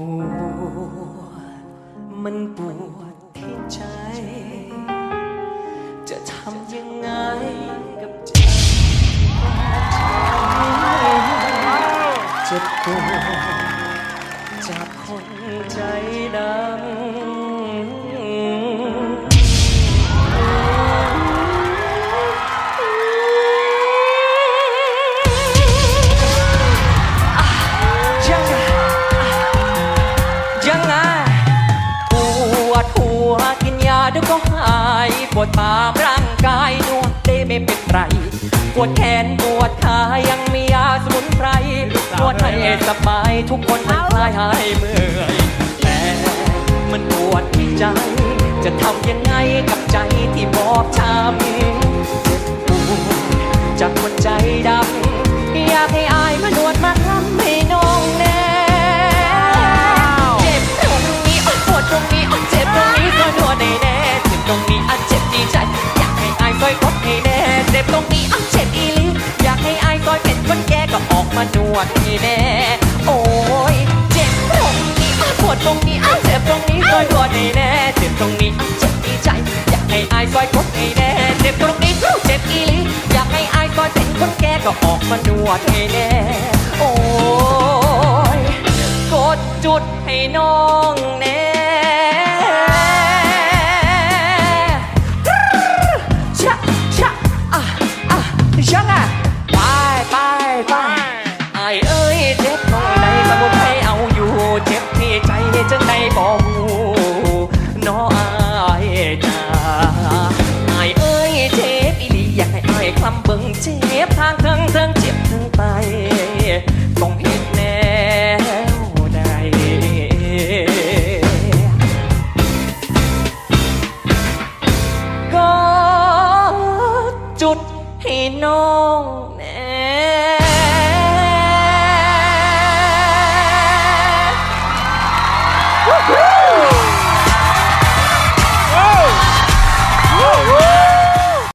วด มันปวดที่ใจ จะทำยังไงกับใจเจ็บปวดจากคนใจดำ หายปวดตามร่างกายนวดได้ไม่เป็นไรปวดแขนปวดขายังมียาสมุนไพรนวดให้สบายทุกคนมันคลายหายเมื่อย วดนี่แน่โอ้ยเจ็บตรงนี้อะปวดตรงนี้อะเจ็บตรงนี้ซอยปวดให้แน่เจ็บตรงนี้อะเจ็บดีใจ อยากให้อายซอยกดให้แน่เจ็บตรงนี้เจ็บอีหลีอยากให้อายซอยเป็นคนแก่ก็ออกมานวดให้แน่โอ้ยกดจุดให้น้อง ลำเบิ่งเจ็บทางเทิงเทิงเจ็บเทิงไปต้องเห็นแนวใดก็จุดให้น้องแน่